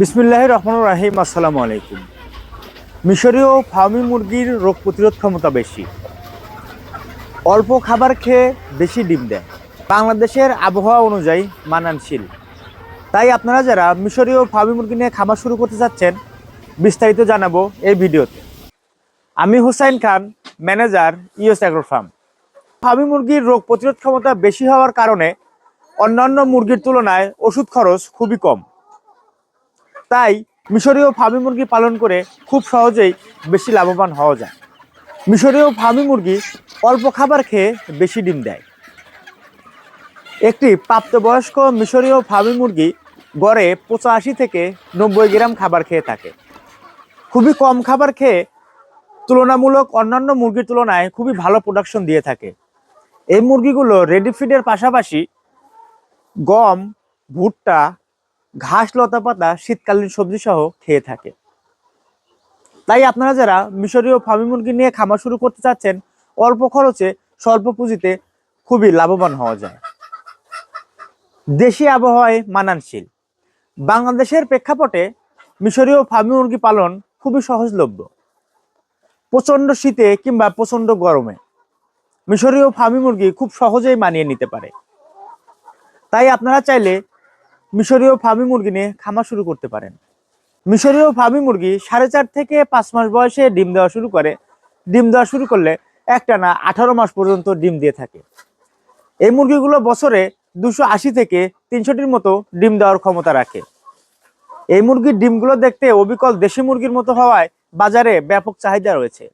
বিসমিল্লাহ রহমান রাহিম, আসসালামু আলাইকুম। মিশরীয় ফার্মি মুরগির রোগ প্রতিরোধ ক্ষমতা বেশি। অল্প খাবার খেয়ে বেশি ডিম দেয়। বাংলাদেশের আবহাওয়া অনুযায়ী মানানশীল তাই আপনারা যারা মিশরীয় ফার্মি মুরগি নিয়ে খামার শুরু করতে চাচ্ছেন, বিস্তারিত জানাব এই ভিডিওতে। আমি Hussain Khan, manager US agro farm. Fermi মুরগির রোগ প্রতিরোধ ক্ষমতা বেশি হওয়ার কারণে অন্যান্য মুরগির তুলনায় ওষুধ খরচ খুবই কম। তাই মিশরীয় ফার্মি মুরগি পালন করে খুব সহজেই বেশি লাভবান হওয়া যায়। মিশরীয় ফার্মি মুরগি অল্প খাবার খেয়ে বেশি ডিম দেয়। একটি প্রাপ্তবয়স্ক মিশরীয় ফার্মি মুরগি গড়ে পঁচাশি থেকে নব্বই গ্রাম খাবার খেয়ে থাকে। খুবই কম খাবার খেয়ে তুলনামূলক অন্যান্য মুরগির তুলনায় খুবই ভালো প্রোডাকশন দিয়ে থাকে। এই মুরগিগুলো রেডি ফিডের পাশাপাশি গম, ভুট্টা ঘাস, লতা পাতা, শীতকালীন সবজি সহ খেয়ে থাকে। তাই আপনারা যারা মিশরীয় ফার্মি মুরগি নিয়ে খামার শুরু করতে চাচ্ছেন, অল্প খরচে, স্বল্প পুঁজিতে খুবই লাভবান হওয়া যায়। দেশি আবহাওয়ায় মানানশীল বাংলাদেশের প্রেক্ষাপটে মিশরীয় ফার্মি মুরগি পালন খুবই সহজলভ্য। প্রচণ্ড শীতে কিংবা প্রচণ্ড গরমে মিশরীয় ফার্মি মুরগি খুব সহজেই মানিয়ে নিতে পারে। তাই আপনারা চাইলে মিশরীয় ফার্মি মুরগি নিয়ে খামার শুরু করতে পারেন। মিশরীয় ফার্মি মুরগি সাড়ে চার থেকে পাঁচ মাস বয়সে ডিম দেওয়া শুরু করে। ডিম দেওয়া শুরু করলে একটা না আঠারো মাস পর্যন্ত ডিম দিয়ে থাকে। এই মুরগিগুলো বছরে দুশো আশি থেকে তিনশোটির মতো ডিম দেওয়ার ক্ষমতা রাখে। এই মুরগির ডিমগুলো দেখতে অবিকল দেশি মুরগির মতো হওয়ায় বাজারে ব্যাপক চাহিদা রয়েছে।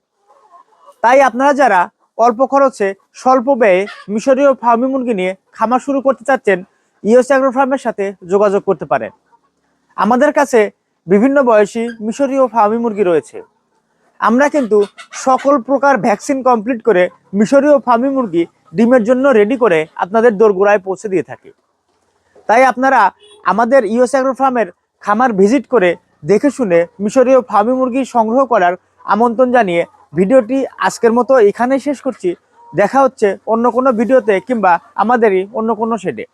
তাই আপনারা যারা অল্প খরচে স্বল্প ব্যয়ে মিশরীয় ফার্মি মুরগি নিয়ে খামার শুরু করতে চাচ্ছেন ইউএস অ্যাগ্রো ফার্মের সাথে যোগাযোগ করতে পারেন আমাদের কাছে বিভিন্ন বয়সী মিশরীয় ফার্মি মুরগি রয়েছে। আমরা কিন্তু সকল প্রকার ভ্যাকসিন কমপ্লিট করে মিশরীয় ফার্মি মুরগি ডিমের জন্য রেডি করে আপনাদের দোরগোড়ায় পৌঁছে দিয়ে থাকি। তাই আপনারা আমাদের ইউএস অ্যাগ্রো ফার্মের খামার ভিজিট করে দেখে শুনে মিশরীয় ফার্মি মুরগি সংগ্রহ করার আমন্ত্রণ জানিয়ে ভিডিওটি আজকের মতো এখানেই শেষ করছি। দেখা হচ্ছে অন্য কোনো ভিডিওতে কিংবা আমাদেরই অন্য কোনো শেডে